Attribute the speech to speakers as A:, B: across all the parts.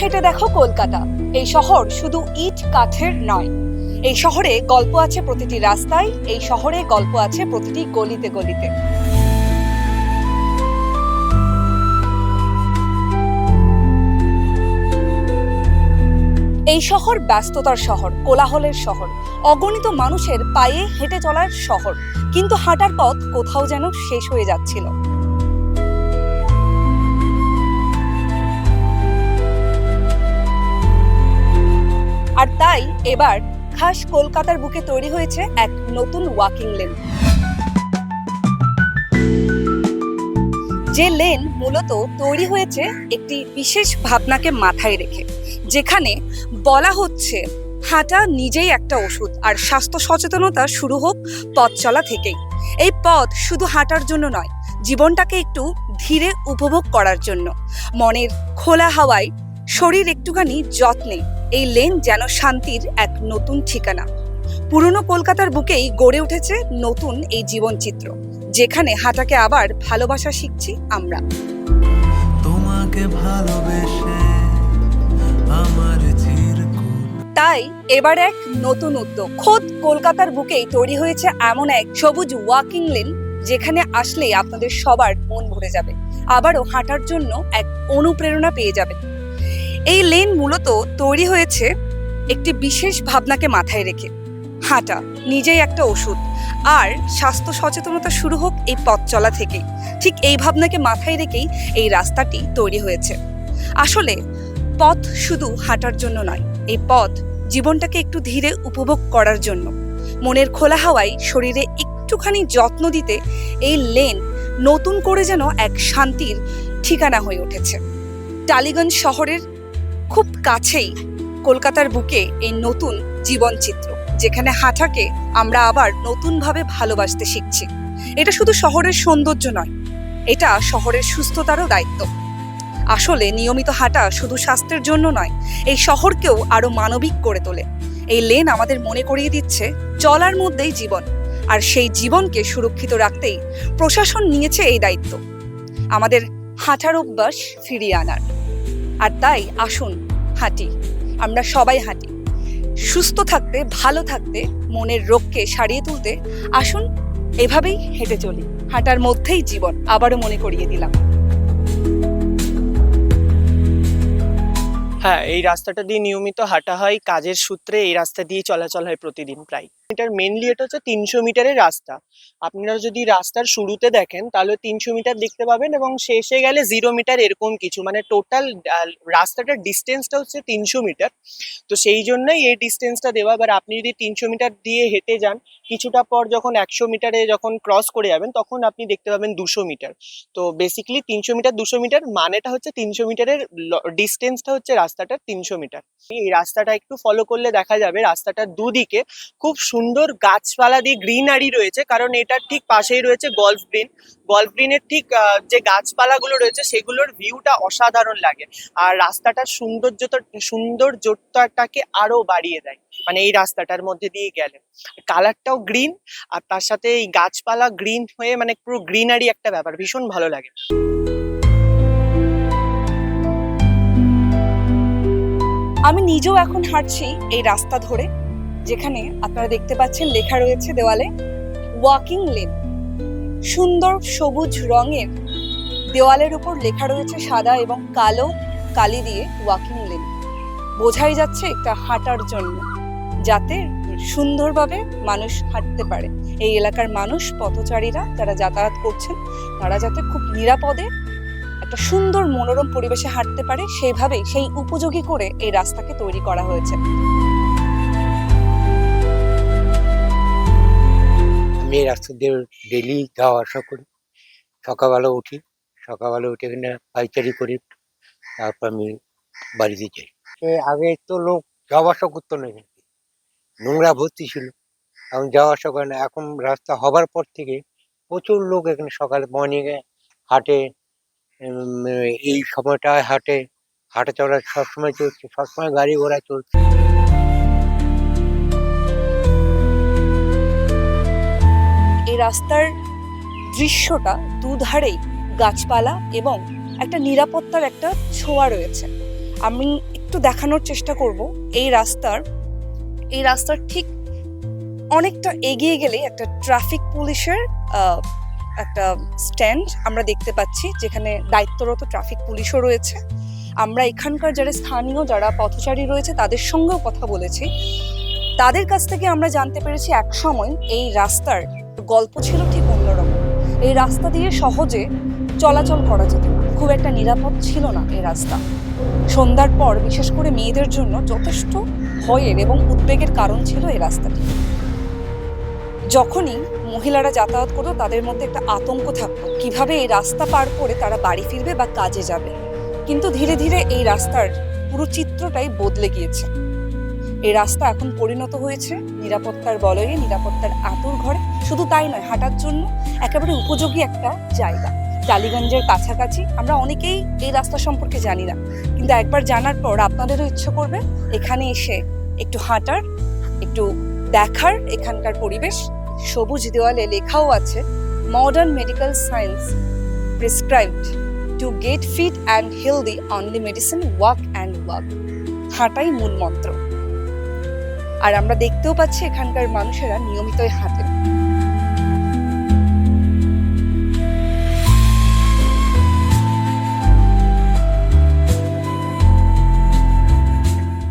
A: হেঁটে দেখো কলকাতা। এই শহর শুধু ইট কাঠের নয়। এই শহরে গল্প আছে প্রতিটি রাস্তায়, এই শহরে গল্প আছে প্রতিটি গলিতে গলিতে। এই শহর ব্যস্ততার শহর, কোলাহলের শহর। অগণিত মানুষের পায়ে হেঁটে চলার শহর। কিন্তু হাঁটার পথ কোথাও যেন শেষ হয়ে যাচ্ছিল। আর তাই এবার খাস কলকাতার বুকে তৈরি হয়েছে এক নতুন ওয়াকিং লেন যে লেন মূলত তৈরি হয়েছে একটি বিশেষ ভাবনাকে মাথায় রেখে, যেখানে বলা হচ্ছে হাঁটা নিজেই একটা ওষুধ আর স্বাস্থ্য সচেতনতা শুরু হোক পথ চলা থেকেই। এই পথ শুধু হাঁটার জন্য নয়, জীবনটাকে একটু ধীরে উপভোগ করার জন্য। মনের খোলা হাওয়ায় শরীর একটুখানি যত্নে এই লেন যেন শান্তির এক নতুন ঠিকানা। পুরনো কলকাতার বুকেই গড়ে উঠেছে নতুন এই জীবনচিত্র যেখানে হাঁটাকে আবার ভালোবাসা শিখছি আমরা।
B: তোমাকে ভালোবেসে আমার
A: তাই এবার এক নতুন উদ্যোগ। খোদ কলকাতার বুকেই তৈরি হয়েছে এমন এক সবুজ ওয়াকিং লেন যেখানে আসলেই আপনাদের সবার মন ভরে যাবে। আবারও হাঁটার জন্য এক অনুপ্রেরণা পেয়ে যাবেন। এই লেন মূলত তৈরি হয়েছে একটি বিশেষ ভাবনাকে মাথায় রেখে। হাঁটা নিজেই একটা ওষুধ। আর স্বাস্থ্য সচেতনতা শুরু হোক এই পথ চলা থেকেই। ঠিক এই ভাবনাকে মাথায় রেখেই এই রাস্তাটি তৈরি হয়েছে। আসলে পথ শুধু হাঁটার জন্য নয়, এই পথ জীবনটাকে একটু ধীরে উপভোগ করার জন্য। মনের খোলা হাওয়ায় শরীরে একটুখানি যত্ন দিতে এই লেন নতুন করে যেন এক শান্তির ঠিকানা হয়ে উঠেছে। টালিগঞ্জ শহরের খুব কাছেই কলকাতার বুকে এই নতুন জীবনচিত্র, যেখানে হাঁটাকে আমরা আবার নতুনভাবে ভালোবাসতে শিখছি। এটা শুধু শহরের সৌন্দর্য নয়, এটা শহরের সুস্থতারও দায়িত্ব। আসলে নিয়মিত হাঁটা শুধু স্বাস্থ্যের জন্য নয়, এই শহরকেও আরও মানবিক করে তোলে। এই লেন আমাদের মনে করিয়ে দিচ্ছে চলার মধ্যেই জীবন, আর সেই জীবনকে সুরক্ষিত রাখতেই প্রশাসন নিয়েছে এই দায়িত্ব। আমাদের হাঁটার অভ্যাস ফিরিয়ে আনার। আর তাই আসুন হাঁটি। আমরা সবাই হাঁটি। সুস্থ থাকতে, ভালো থাকতে, মনের রোগকে সারিয়ে তুলতে আসুন, এভাবেই হেঁটে চলি। হাঁটার মধ্যেই জীবন, আবারও মনে করিয়ে দিলাম।
C: হ্যাঁ এই রাস্তাটা দিয়ে নিয়মিত হাঁটা হয়, কাজের সূত্রে এই রাস্তা দিয়ে চলাচল হয় প্রতিদিন প্রায়। এটার মেনলি এটা হচ্ছে তিনশো মিটারের রাস্তা। আপনারা যদি রাস্তার শুরুতে দেখেন, তাহলে তিনশো মিটার দেখতে পাবেন এবং শেষে গেলে জিরো মিটার এরকম কিছু। মানে টোটাল রাস্তাটার ডিস্টেন্সটা হচ্ছে তিনশো মিটার। তো সেই জন্যই এই ডিস্টেন্সটা দেওয়া। এবার আপনি যদি তিনশো মিটার দিয়ে হেঁটে যান, কিছুটা পর যখন একশো মিটারে যখন ক্রস করে যাবেন, তখন আপনি দেখতে পাবেন দুশো মিটার। তো বেসিক্যালি তিনশো মিটার, দুশো মিটার মানেটা হচ্ছে তিনশো মিটারের ডিস্টেন্সটা হচ্ছে রাস্তাটার তিনশো মিটার। এই রাস্তাটা একটু ফলো করলে দেখা যাবে রাস্তাটার দুদিকে খুব সুন্দর গাছপালা দিয়ে গ্রিনারি রয়েছে, কারণ এটার ঠিক পাশেই রয়েছে গল্ফ গ্রিন গল্ফ গ্রিনের ঠিক যে গাছপালাগুলো রয়েছে সেগুলোর ভিউটা অসাধারণ লাগে। আর রাস্তাটার সৌন্দর্যতা, সৌন্দর্যতাটাকে আরও বাড়িয়ে দেয় মানে এই রাস্তাটার মধ্যে দিয়ে গেলে। কালারটাও গ্রিন আর তার সাথে এই গাছপালা গ্রিন হয়ে মানে পুরো গ্রিনারি একটা ব্যাপার, ভীষণ ভালো লাগে।
A: আমি নিজেও এখন হাঁটছি এই রাস্তা ধরে, যেখানে আপনারা দেখতে পাচ্ছেন লেখা রয়েছে দেওয়ালে ওয়াকিং লেন সুন্দর সবুজ রঙের দেওয়ালের উপর লেখা রয়েছে সাদা এবং কালো কালি দিয়ে ওয়াকিং লেন বোঝাই যাচ্ছে একটা হাঁটার জন্য, যাতে সুন্দরভাবে মানুষ হাঁটতে পারে। এই এলাকার মানুষ, পথচারীরা যারা যাতায়াত করছেন, তারা যাতে খুব নিরাপদে একটা সুন্দর মনোরম পরিবেশে হাঁটতে পারে, সেইভাবেই সেই উপযোগী করে এই রাস্তাকে তৈরি করা হয়েছে।
D: আমি এই রাস্তা দিয়ে ডেলি যাওয়া আসা করি। সকালবেলা উঠি, সকালবেলা উঠে এখানে পাইচারি করি, তারপর আমি বাড়িতে যাই। আগে তো লোক যাওয়া আসা করতো না এখানে। নোংরা ভর্তি ছিল। এখন যাওয়া আসা করে না। এখন রাস্তা হবার পর থেকে প্রচুর লোক এখানে সকালে মর্নিংয়ে হাঁটে এই সময়টায় হাটে, হাঁটা চলা সবসময় চলছে, সবসময় গাড়ি ঘোড়া চলছে।
A: এই রাস্তার দৃশ্যটা দুধারেই গাছপালা এবং একটা নিরাপত্তার একটা ছোঁয়া রয়েছে। আমি একটু দেখানোর চেষ্টা করব। এই রাস্তার এই রাস্তার ঠিক অনেকটা এগিয়ে গেলে একটা ট্রাফিক পুলিশের একটা স্ট্যান্ড আমরা দেখতে পাচ্ছি, যেখানে দায়িত্বরত ট্রাফিক পুলিশও রয়েছে। আমরা এখানকার যারা স্থানীয়, যারা পথচারী রয়েছে, তাদের সঙ্গেও কথা বলেছি। তাদের কাছ থেকে আমরা জানতে পেরেছি এক সময় এই রাস্তার গল্প ছিল ঠিক অন্যরকম। এই রাস্তা দিয়ে সহজে চলাচল করা যেত। খুব একটা নিরাপদ ছিল না এই রাস্তা। সন্ধ্যার পর, বিশেষ করে মেয়েদের জন্য যথেষ্ট ভয়ের এবং উদ্বেগের কারণ ছিল এই রাস্তাটি। যখনই মহিলারা যাতায়াত করতো, তাদের মধ্যে একটা আতঙ্ক থাকতো। কীভাবে এই রাস্তা পার করে তারা বাড়ি ফিরবে বা কাজে যাবে? কিন্তু ধীরে ধীরে এই রাস্তার পুরো চিত্রটাই বদলে গিয়েছে। এই রাস্তা এখন পরিণত হয়েছে নিরাপত্তার বলয়ে, নিরাপত্তার আতুর ঘরে। শুধু তাই নয়, হাঁটার জন্য একেবারে উপযোগী একটা জায়গা। টালিগঞ্জের কাছাকাছি, আমরা অনেকেই এই রাস্তা সম্পর্কে জানি না। কিন্তু একবার জানার পর আপনাদেরও ইচ্ছে করবে, এখানে এসে একটু হাঁটার, একটু দেখার এখানকার পরিবেশ। সবুজ দেওয়ালে লেখাও আছে modern medical science prescribed to get fit and healthy only medicine walk and walk হাঁটাই মূল মন্ত্র। আর আমরা দেখতেও পাচ্ছি এখানকার মানুষেরা নিয়মিতই হাঁটেন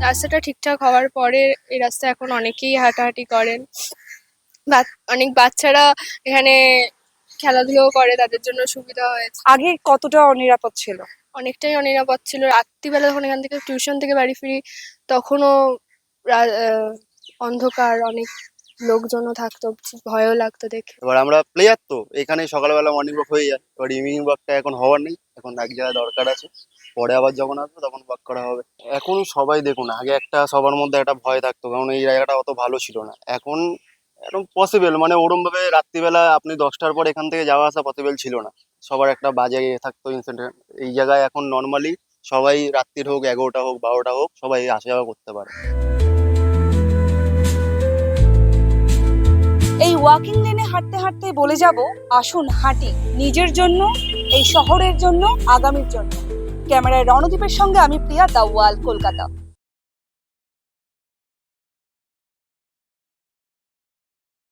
E: রাস্তাটা ঠিকঠাক হওয়ার পরে এই রাস্তা এখন অনেকেই হাঁটাহাঁটি করেন। অনেক বাচ্চারা এখানে খেলাধুলো করে তাদের জন্য সুবিধা হয়েছে।
A: আগে কতটা অনিরাপদ ছিল?
E: অনেকটাই অনিরাপদ ছিল। রাত্রিবেলা যখন এখান থেকে টিউশন থেকে বাড়ি ফিরি তখনও রা- অন্ধকার অনেক লোকজনও থাকতো ভয়ও লাগতো দেখে।
F: এবার আমরা প্লেয়ার তো এখানে সকালবেলা মর্নিং ওয়াক হয়ে যায়। এবার ইভিনিং ওয়াকটা এখন হওয়ার নেই এখন এক জায়গায় দরকার আছে। পরে আবার যখন আসব তখন ওয়াক করা হবে। এখন সবাই দেখুন আগে একটা সবার মধ্যে একটা ভয় থাকতো কারণ এই জায়গাটা অত ভালো ছিল না। এখন একদম পসিবল মানে ওরম ভাবে রাত্রিবেলা আপনি দশটার পর এখান থেকে যাওয়া আসা পসিবল ছিল না। সবার একটা বাজে থাকতো ইনসিডেন্ট এই জায়গায় এখন নর্মালি সবাই রাত্রির হোক, এগারোটা হোক, বারোটা হোক, সবাই আসা যাওয়া করতে পারে।
A: এই ওয়াকিং লেনে হাঁটতে হাঁটতে বলে যাব, আসুন হাঁটি। নিজের জন্য, এই শহরের জন্য, আগামীর জন্য। ক্যামেরায় রণদীপের সঙ্গে আমি প্রিয়া দাওয়াল, কলকাতা।